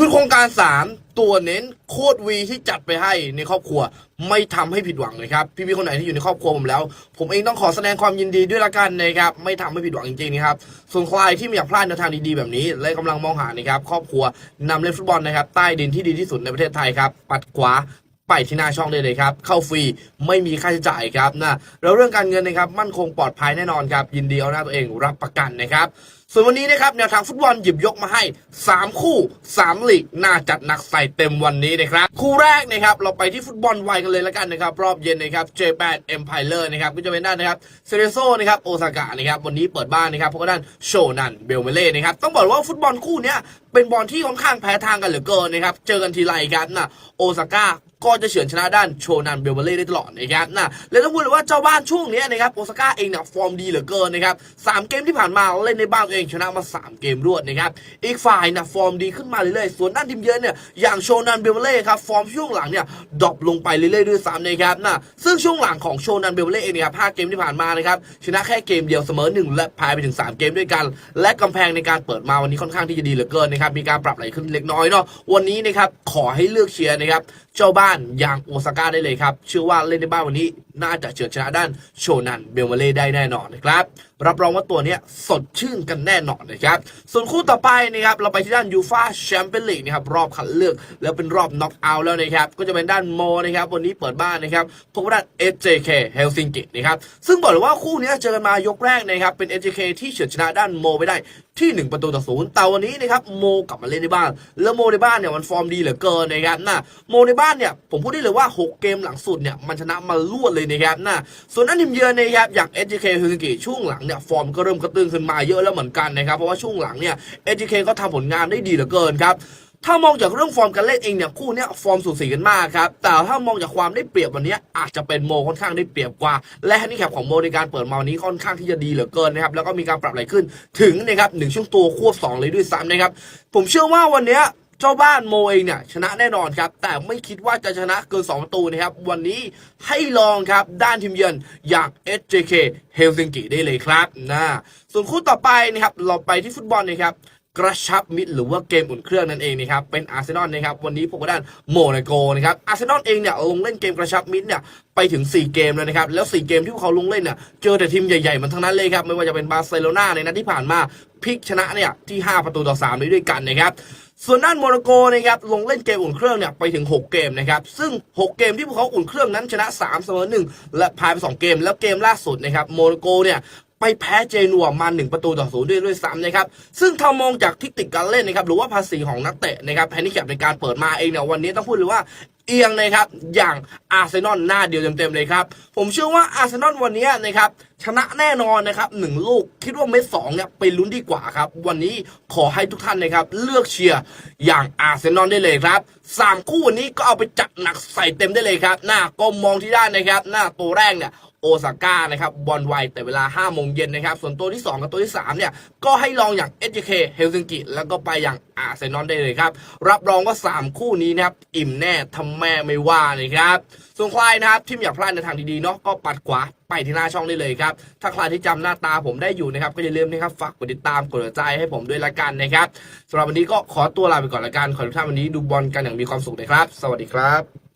คือโครงการ 3 ตัวเน้นโคตรวีที่จัดไปให้ในครอบครัว ไม่ทำให้ผิดหวังเลยครับ พี่พี่คนไหนที่อยู่ในครอบครัวผมแล้ว ผมเองต้องขอแสดงความยินดีด้วยละกันนะครับ ไม่ทำให้ผิดหวังจริงๆนะครับ ส่วนใครที่ไม่อยากพลาดแนวทางดีๆแบบนี้ และกำลังมองหานะครับ ครอบครัวนำเล่นฟุตบอลนะครับ ใต้ดินที่ดีที่สุดในประเทศไทยครับ ปัดขวา ไปที่หน้าช่องได้เลยครับ เข้าฟรีไม่มีค่าใช้จ่ายครับนะแล้วเรื่องการเงินนะครับ มั่นคงปลอดภัยแน่นอนครับ ยินดีเอาหน้าตัวเองรับประกันนะครับ ส่วนวันนี้นะครับแนวทางฟุตบอลหยิบยกมาให้ 3 คู่ 3 ลีกน่าจัดหนักใส่เต็มวันนี้นะครับ คู่แรกนะครับ เราไปที่ฟุตบอลไวกันเลยแล้วกันนะครับ รอบเย็นนะครับ J8 Empire นะครับก็จะเป็นด้านนะครับเซเรโซนะครับโอซากะนะครับวันนี้เปิดบ้านนะครับพบกับด้านโชนันเบลเมเล่นะครับต้องบอกว่าฟุตบอลคู่นี้เป็นบอลที่ค่อนข้างแพ้ทางกันเหลือเกินนะครับเจอกันทีไรครับนะโอซาก้า ก็จะเฉือนชนะด้านโชนันเบลเบเล่ได้ตลอดนะครับนะแล้วต้องพูดเลยว่าเจ้าบ้านช่วงนี้นะครับโอซาก้าเองเนี่ยฟอร์มดีเหลือเกินนะครับสามเกมที่ผ่านมาเล่นในบ้านตัวเองชนะมา 3 เกมรวดนะครับอีกฝ่ายนะฟอร์มดีขึ้นมาเรื่อยๆส่วนด้านทีมเยือนเนี่ยอย่างโชนันเบลเบเล่ครับฟอร์มช่วงหลังเนี่ยดรอปลงไปเรื่อยๆด้วยซ้ำนะครับนะซึ่งช่วงหลังของโชนันเบลเบเล่เองนะครับห้าเกมที่ผ่านมานะครับชนะแค่เกมเดียวเสมอหนึ่งและแพ้ไปถึง 3 เกมด้วยกัน และกำแพงในการเปิดมาวันนี้ค่อนข้างที่จะดีเหลือเกินนะครับมีการปรับไหลขึ้นเล็กน้อยเนาะวันนี้นะครับขอให้เลือกเชียร์นะครับเจ้าบ้านอย่างโอซาก้าได้เลยครับ เชื่อว่าเล่นในบ้านวันนี้น่าจะเฉือนชนะด้านโชนันเบลมาเล่ได้แน่นอนนะครับ รับรองว่าตัวเนี้ยสดชื่นกันแน่นอนนะครับ ส่วนคู่ต่อไปนะครับเราไปที่ด้านยูฟาแชมเปี้ยนลีกนะครับรอบคัดเลือกแล้วเป็นรอบน็อกเอาท์แล้วนะครับก็จะเป็นด้านโมนะครับวันนี้เปิดบ้านนะครับพบกับด้าน SJK เฮลซิงกินะครับซึ่งบอกเลยว่าคู่นี้เจอกันมายกแรกนะครับเป็น SJK ที่เฉือนชนะด้านโมไปได้ที่ 1 ประตูต่อศูนย์แต่วันนี้นะครับโมกลับมาเล่นในบ้าน แล้วโมในบ้านเนี่ยมันฟอร์มดีเหลือเกินนะครับนะโมในบ้านเนี่ยผมพูดได้เลยว่า 6 เกมหลังสุดเนี่ยมันชนะมารวดเลยนะครับนะส่วนนั้นทีมเยือนนะครับอย่าง SGK ฮ u ซ i กิช่วงหลังเนี่ยฟอร์มก็เริ่มกระตือขึ้นมาเยอะแล้วเหมือนกันนะครับเพราะว่าช่วงหลังเนี่ย SGK ก็ทำผลงานได้ดีเหลือเกินครับถ้ามองจากเรื่องฟอร์มการเล่นเองเนี่ยคู่นี้ฟอร์มสูสีกันมากครับแต่ถ้ามองจากความได้เปรียบวันนี้อาจจะเป็นโมค่อนข้างได้เปรียบกว่า และแฮนดิแคปของโมในการเปิดมาวันนี้ค่อนข้างที่จะดีเหลือเกินนะครับแล้วก็มีการปรับไหลขึ้นถึงนะครับหนึ่งช่วงตัวควบสองเลยด้วยซ้ำนะครับผมเชื่อว่าวันนี้ เจ้าบ้านโมเองเนี่ยชนะแน่นอนครับ แต่ไม่คิดว่าจะชนะเกิน2ประตูนะครับ วันนี้ให้ลองครับด้านทีมเยือนอย่าง SJK เฮลซิงกิได้เลยครับนะส่วนคู่ต่อไปนะครับเราไปที่ฟุตบอลนะครับ กระชับมิตรหรือว่าเกมอุ่นเครื่องนั่นเองนะครับเป็นอาร์เซนอลนะครับวันนี้พบกับด้านโมนาโกนะครับอาร์เซนอลเองเนี่ยลงเล่นเกมกระชับมิตรเนี่ยไปถึง 4 เกมแล้วนะครับแล้ว 4 เกมที่พวกเขาลงเล่นเนี่ยเจอแต่ทีมใหญ่ๆมันทั้งนั้นเลยครับไม่ว่าจะเป็นบาร์เซโลนาในนัดที่ผ่านมาพลิกชนะเนี่ยที่ 5 ประตูต่อ3เลยด้วยกันนะครับส่วนด้านโมนาโกนะครับลงเล่นเกมอุ่นเครื่องเนี่ยไปถึง 6 เกมนะครับซึ่ง 6 เกมที่พวกเขาอุ่นเครื่องนั้นชนะ3เสมอ1และแพ้ไป 2 เกม แล้วเกมล่าสุดนะครับโมนาโกเนี่ย ไปแพ้เจนัวมา1ประตูต่อศูนย์ด้วยด้วยซ้ำนะครับ ซึ่งถ้ามองจากทิกติกการเล่นนะครับ หรือว่าภาษีของนักเตะนะครับแฮนดิแคปในการเปิดมาเองเนี่ยวันนี้ต้องพูดเลยว่าเอียงนะครับ อย่างอาร์เซนอลหน้าเดียวเต็มๆเลยครับ ผมเชื่อว่าอาร์เซนอลวันนี้นะครับชนะแน่นอนนะครับหนึ่งลูกคิดว่าเม็ดสองเนี่ยไปลุ้นดีกว่าครับ วันนี้ขอให้ทุกท่านนะครับ เลือกเชียร์อย่างอาร์เซนอลได้เลยครับสามคู่วันนี้ก็เอาไปจัดหนักใส่เต็มได้เลยครับ หน้าก็มองที่ด้านนะครับ หน้าตัวแรกเนี่ย โอซาก้านะครับบอลไวแต่เวลา 5 โมงเย็นนะครับ ส่วนตัวที่ 2 กับตัวที่ 3 เนี่ย ก็ให้ลองอย่าง SJK เฮลซิงกิ แล้วก็ไปอย่างอาร์เซนอลได้เลยครับ รับรองว่า 3 คู่นี้นะครับ อิ่มแน่ทำแม่ไม่ว่านะครับ ส่วนใครนะครับ ที่อยากพลาดในทางดีๆเนาะก็ปัดขวาไปที่หน้าช่องได้เลยครับ ถ้าใครที่จำหน้าตาผมได้อยู่นะครับ ก็อย่าลืมนะครับฝากกดติดตามกดหัวใจให้ผมด้วยละกันนะครับสำหรับวันนี้ก็ขอตัวลาไปก่อนละกันขอให้ทุกท่านวันนี้ดูบอลกันอย่างมีความสุขนะครับ สวัสดีครับ